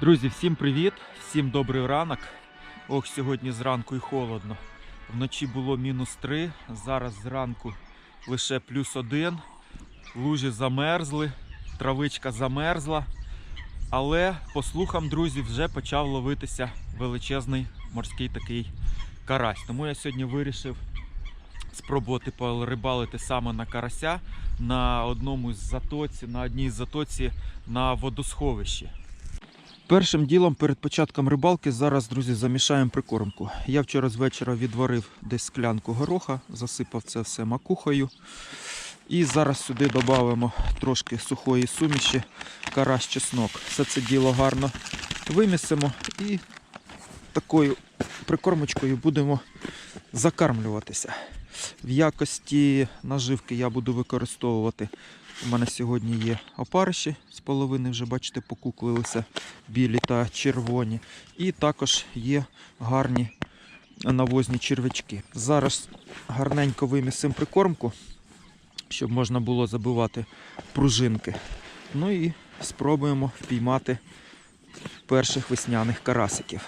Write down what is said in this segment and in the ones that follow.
Друзі, всім привіт! Всім добрий ранок. Ох, сьогодні зранку і холодно. Вночі було мінус 3, зараз зранку лише плюс 1. Лужі замерзли, травичка замерзла. Але по слухам, друзі, вже почав ловитися величезний морський такий карась. Тому я сьогодні вирішив спробувати порибалити саме на карася на одному з затоці, на одній з затоці на водосховищі. Першим ділом перед початком рибалки зараз, друзі, замішаємо прикормку. Я вчора з вечора відварив десь склянку гороха, засипав це все макухою. І зараз сюди додамо трошки сухої суміші, карась чеснок. Все це діло гарно вимісимо і такою прикормочкою будемо закармлюватися. В якості наживки я буду використовувати. У мене сьогодні є опариші з половини, вже бачите, покуклилися білі та червоні. І також є гарні навозні червячки. Зараз гарненько вимісимо прикормку, щоб можна було забивати пружинки. Ну і спробуємо впіймати перших весняних карасиків.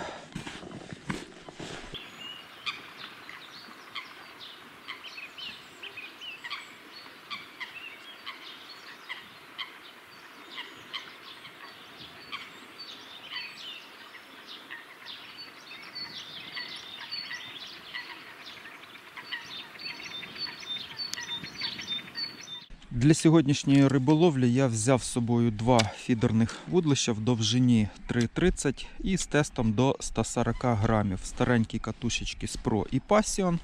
Для сьогоднішньої риболовлі я взяв з собою два фідерних вудлища в довжині 3,30 і з тестом до 140 грамів. Старенькі катушечки Spro і Passion.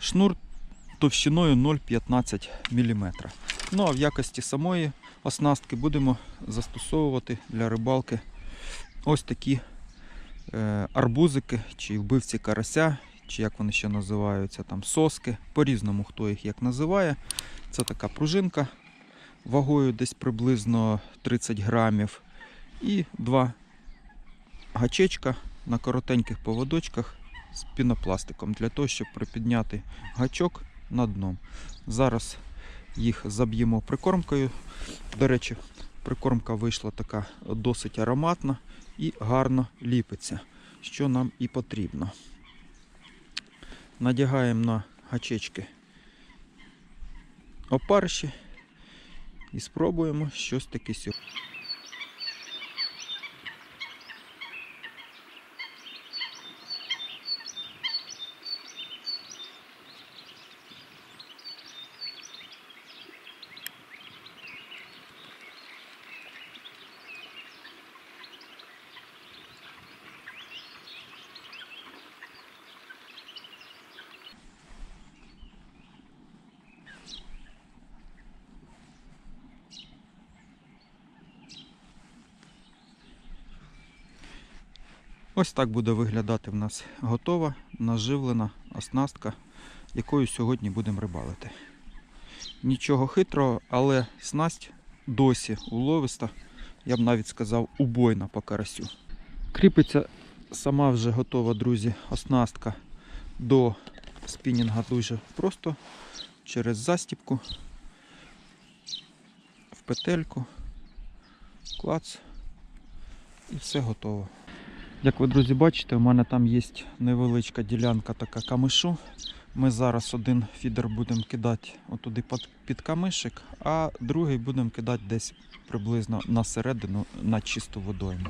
Шнур товщиною 0,15 мм. Ну а в якості самої оснастки будемо застосовувати для рибалки ось такі е, арбузики чи вбивці карася, чи як вони ще називаються, там соски. По-різному хто їх як називає. Це така пружинка вагою десь приблизно 30 грамів. І два гачечка на коротеньких поводочках з пінопластиком для того, щоб припідняти гачок на дном. Зараз їх заб'ємо прикормкою. До речі, прикормка вийшла така досить ароматна і гарно ліпиться, що нам і потрібно. Надягаємо на гачечки опарші і спробуємо щось таке сьогодні. Ось так буде виглядати в нас готова, наживлена оснастка, якою сьогодні будемо рибалити. Нічого хитрого, але снасть досі уловиста, я б навіть сказав, убойна по карасю. Кріпиться сама вже готова, друзі, оснастка до спінінга дуже просто через застіпку в петельку, клац і все готово. Як ви, друзі, бачите, у мене там є невеличка ділянка така камишу. Ми зараз один фідер будемо кидати отуди під, камишик, а другий будемо кидати десь приблизно на середину на чисту водойму.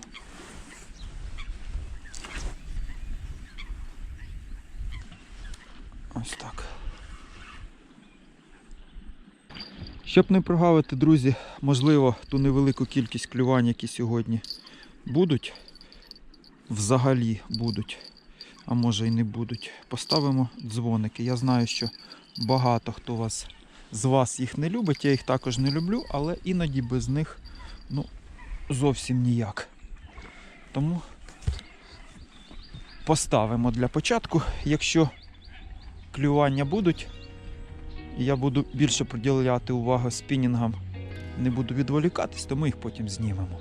Ось так. Щоб не прогавити, друзі, можливо, ту невелику кількість клювань, які сьогодні будуть взагалі будуть, а може і не будуть. Поставимо дзвоники. Я знаю, що багато хто вас, з вас їх не любить, я їх також не люблю, але іноді без них ну, зовсім ніяк. Тому поставимо для початку, якщо клювання будуть, я буду більше приділяти увагу спінінгам, не буду відволікатись, то ми їх потім знімемо.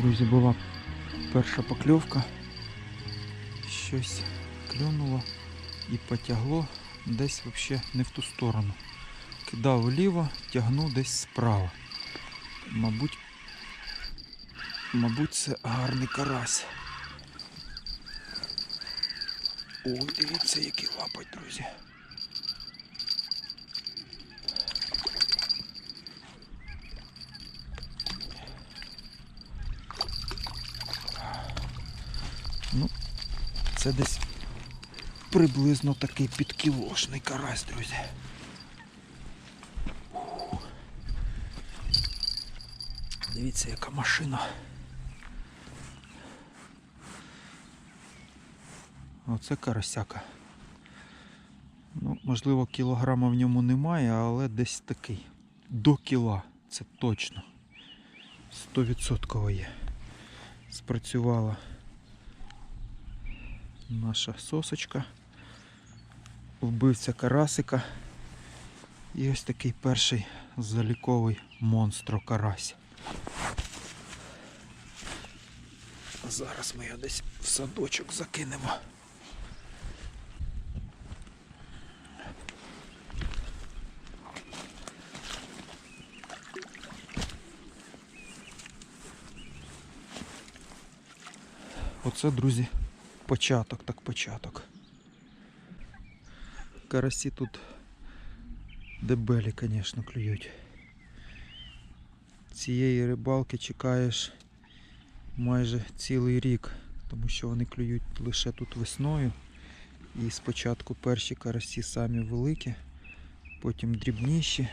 Друзі, була перша покльовка. Щось клюнуло і потягло десь взагалі не в ту сторону. Кидав вліво, тягнув десь справа. Мабуть, мабуть, це гарний карась. Ой, дивіться, який лапать, друзі. Це десь приблизно такий підкілошний карась, друзі. Дивіться, яка машина. Оце карасяка. Ну, можливо, кілограма в ньому немає, але десь такий. До кіла, це точно. 100% є. Спрацювала наша сосочка. Вбивця карасика. І ось такий перший заліковий монстро карась. Зараз ми його десь в садочок закинемо. Оце, друзі, початок, так початок. Карасі тут дебелі, звісно, клюють. Цієї рибалки чекаєш майже цілий рік, тому що вони клюють лише тут весною. І спочатку перші карасі самі великі, потім дрібніші,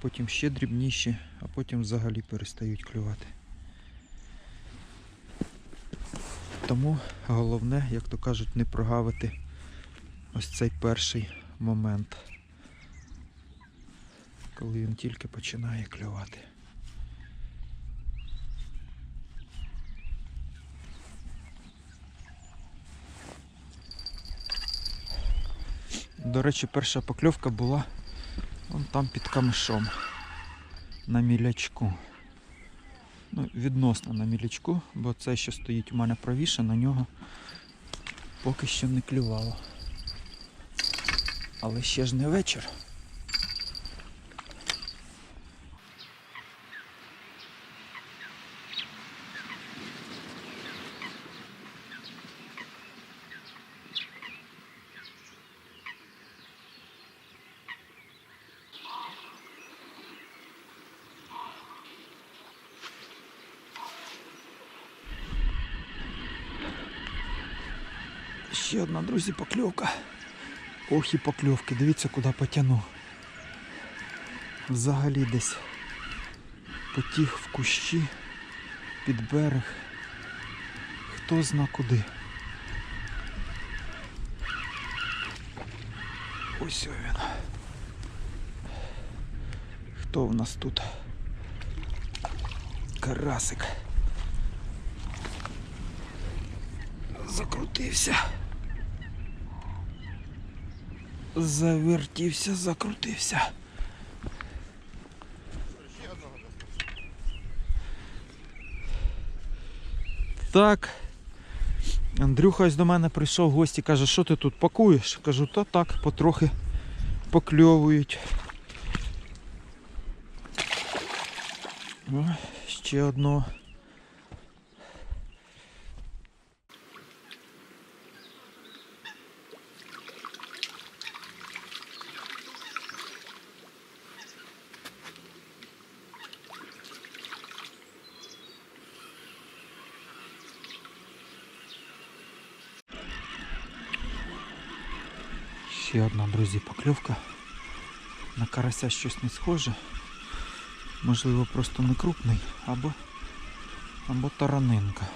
потім ще дрібніші, а потім взагалі перестають клювати. Тому головне, як то кажуть, не прогавити ось цей перший момент, коли він тільки починає клювати. До речі, перша покльовка була вон там під камишом на мілячку. Ну, відносно на мілячку, бо це, що стоїть у мене правіше, на нього поки що не клювало. Але ще ж не вечір. Ще одна, друзі, покльовка. Ох і покльовки, дивіться, куди потягнув. Взагалі десь потіг в кущі під берег. Хто зна куди. Ось він. Хто в нас тут? Карасик. Закрутився. Завертівся, закрутився. Так. Андрюха ось до мене прийшов в гості, каже, що ти тут пакуєш? Кажу, та так, потрохи покльовують. О, ще одно. Ще друзі, покльовка. На карася щось не схоже. Можливо, просто не крупний, або, або таранинка.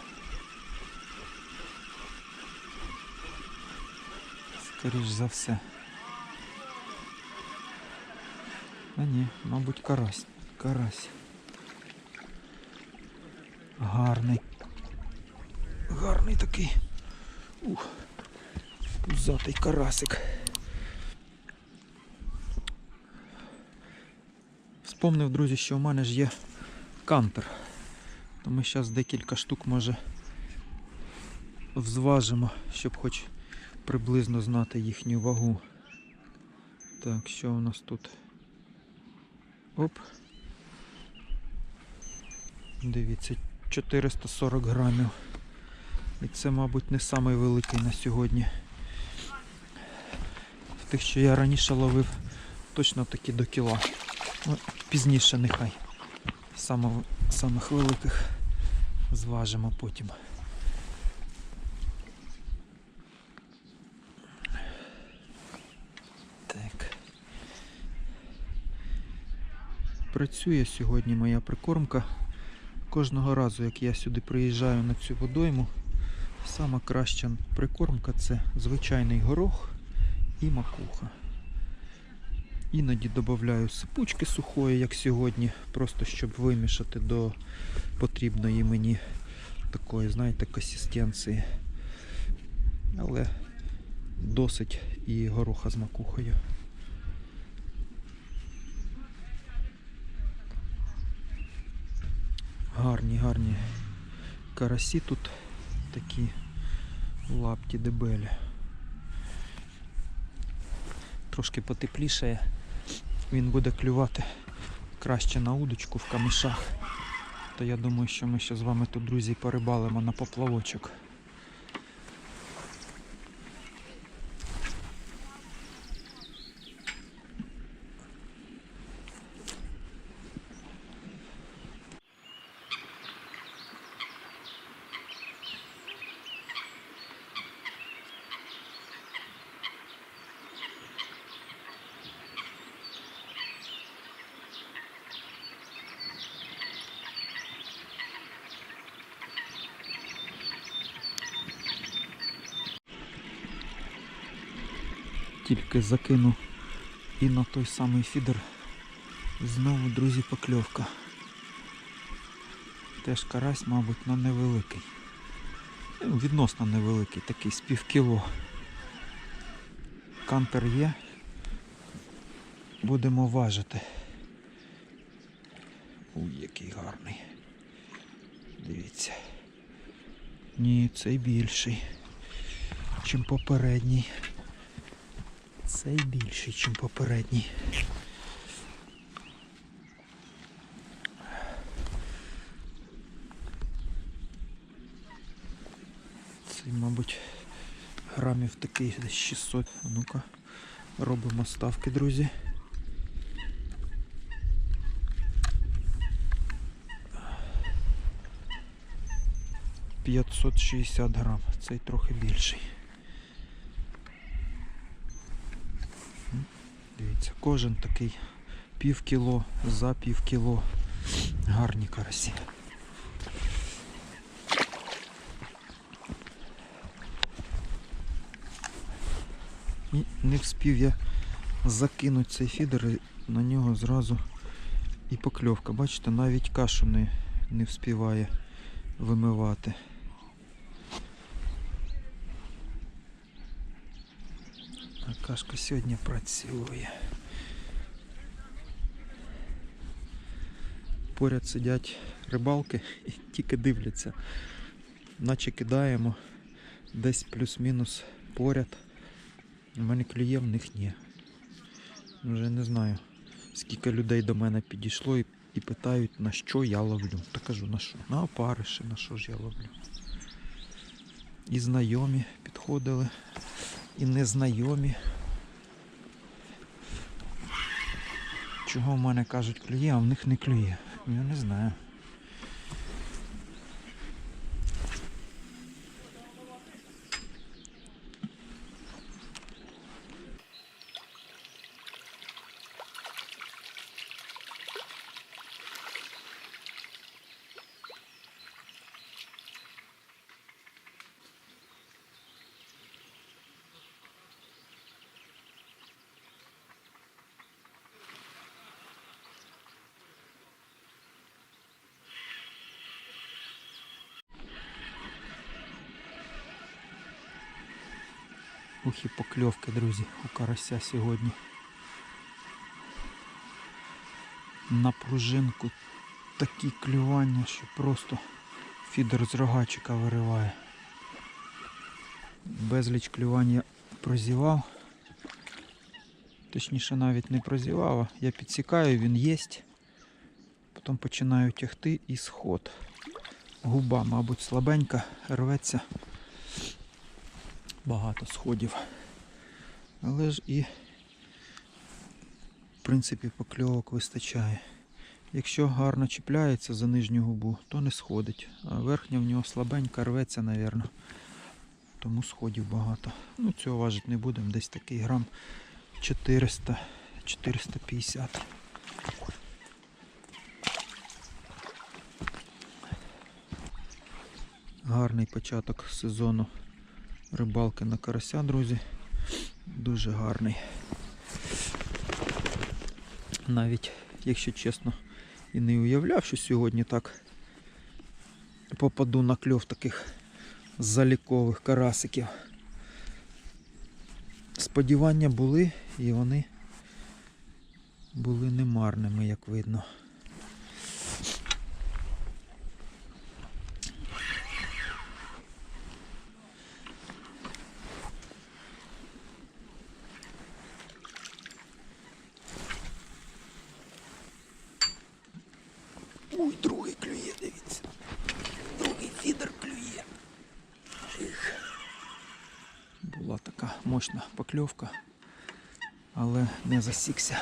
Скоріш за все. А ні, мабуть, карась. Карась. Гарний. Гарний такий. Ух. Пузатий карасик. Вспомнив, друзі, що у мене ж є кантер. То ми зараз декілька штук може взважимо, щоб хоч приблизно знати їхню вагу. Так, що у нас тут? Оп. Дивіться, 440 грамів. І це, мабуть, не самий великий на сьогодні. В тих, що я раніше ловив, точно таки до кіла. Ну, пізніше нехай. Саме, самих великих зважимо потім. Так. Працює сьогодні моя прикормка. Кожного разу, як я сюди приїжджаю на цю водойму, сама краща прикормка це звичайний горох і макуха. Іноді додаю сипучки сухої, як сьогодні, просто щоб вимішати до потрібної мені такої, знаєте, консистенції. Але досить і гороха з макухою. Гарні, гарні карасі тут такі лапті дебелі. Трошки потеплішає. Він буде клювати краще на удочку в камішах, То я думаю, що ми ще з вами тут, друзі, порибалимо на поплавочок. Тільки закину і на той самий фідер. Знову, друзі, покльовка. Теж карась, мабуть, але невеликий. Ну, Відносно невеликий, такий з пів кіло. Кантер є. Будемо важити. Ой, який гарний. Дивіться. Ні, цей більший, чим попередній. Цей більший, ніж попередній. Цей, мабуть, грамів такий десь 600. Ну-ка, робимо ставки, друзі. П'ятсот шістдесят грам, цей трохи більший. Дивіться, кожен такий пів кіло, за пів кіло. Гарні карасі. І не вспів я закинути цей фідер, і на нього зразу і покльовка. Бачите, навіть кашу не, не вспіває вимивати. А кашка сьогодні працює. Поряд сидять рибалки і тільки дивляться. Наче кидаємо десь плюс-мінус поряд. У мене клює, в них ні. Вже не знаю, скільки людей до мене підійшло і, і питають, на що я ловлю. Та кажу, на що? На опариші, на що ж я ловлю. І знайомі підходили, і незнайомі. Чого в мене кажуть клює, а в них не клює. Я не знаю. Ух покльовки, друзі, у карася сьогодні. На пружинку такі клювання, що просто фідер з рогачика вириває. Безліч клювань я прозівав. Точніше навіть не прозівав, а я підсікаю, він єсть. Потім починаю тягти і сход. Губа, мабуть, слабенька, рветься. Багато сходів. Але ж і, в принципі, покльовок вистачає. Якщо гарно чіпляється за нижню губу, то не сходить. А верхня в нього слабенька, рветься, мабуть. Тому сходів багато. Ну, цього важити не будемо, десь такий грам 400, 450. Гарний початок сезону рибалки на карася, друзі. Дуже гарний. Навіть, якщо чесно, і не уявляв, що сьогодні так попаду на кльов таких залікових карасиків. Сподівання були і вони були немарними, як видно. Ой, другий клює, дивіться. Другий фідер клює. Ех. Була така мощна покльовка, але не засікся.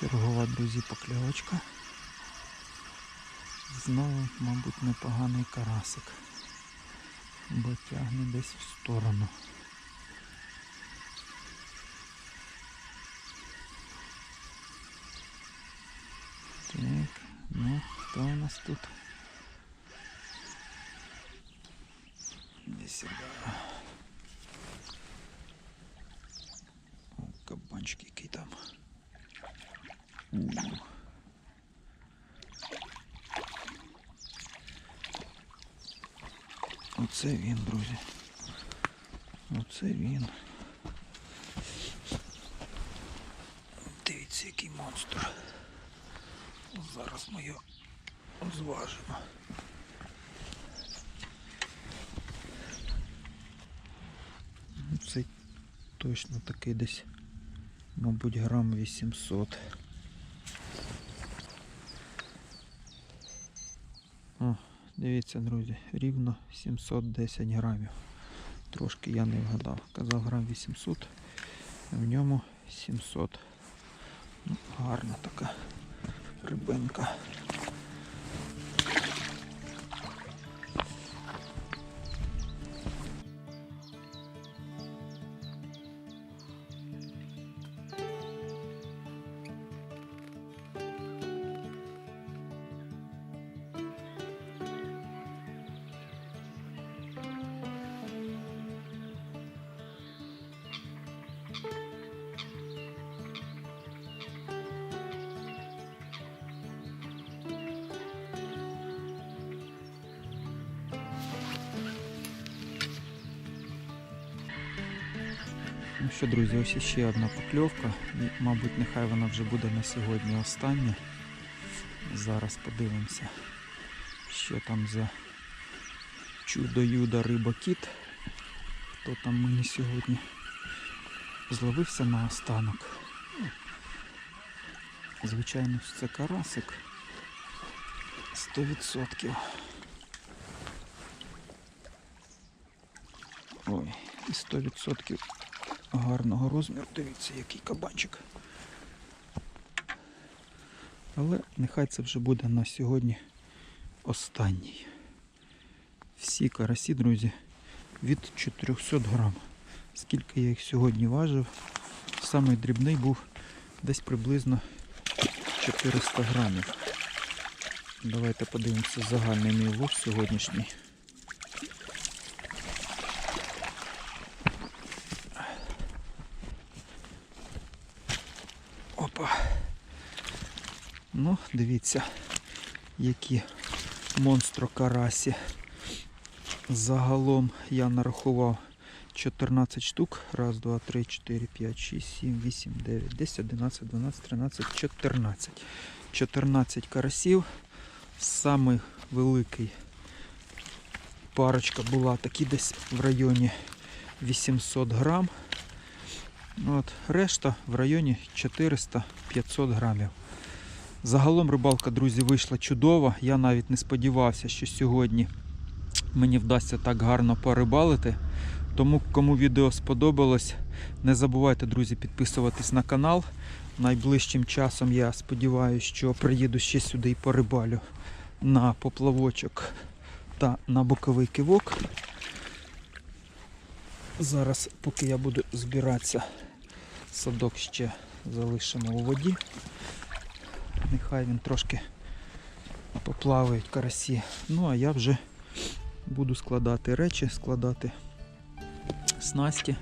Чергова, друзі, покльовочка. Знову, мабуть, непоганий карасик. Бо тягне десь в сторону. Так, ну, хто у нас тут? Іди сюди. О, кабанчик який там. У. Оце він, друзі. Оце він. Дивіться, який монстр. Зараз ми його зважимо. Це точно такий десь, мабуть, грам 800. О, дивіться, друзі, рівно 710 грамів. Трошки я не вгадав. Казав грам 800, а в ньому 700. Ну, гарна така рибинка. Ну що, друзі, ось ще одна покльовка. І, мабуть, нехай вона вже буде на сьогодні остання. Зараз подивимося, що там за чудо-юдо риба-кіт. Хто там мені сьогодні зловився на останок. Ну, Звичайно, це карасик. 100%. Ой, і 100% гарного розміру. Дивіться, який кабанчик. Але нехай це вже буде на сьогодні останній. Всі карасі, друзі, від 400 грам. Скільки я їх сьогодні важив, самий дрібний був десь приблизно 400 грамів. Давайте подивимося загальний мій лов сьогоднішній. Опа. Ну, дивіться, які монстро карасі. Загалом я нарахував 14 штук. Раз, два, три, чотири, п'ять, шість, сім, вісім, дев'ять, десять, одинадцять, дванадцять, тринадцять, чотирнадцять. 14 карасів. Самий великий парочка була такі десь в районі 800 грам. От, решта в районі 400-500 грамів. Загалом рибалка, друзі, вийшла чудова. Я навіть не сподівався, що сьогодні мені вдасться так гарно порибалити. Тому, кому відео сподобалось, не забувайте, друзі, підписуватись на канал. Найближчим часом я сподіваюся, що приїду ще сюди і порибалю на поплавочок та на боковий кивок. Зараз, поки я буду збиратися, садок ще залишимо у воді. Нехай він трошки поплавають карасі. Ну а я вже буду складати речі, складати снасті.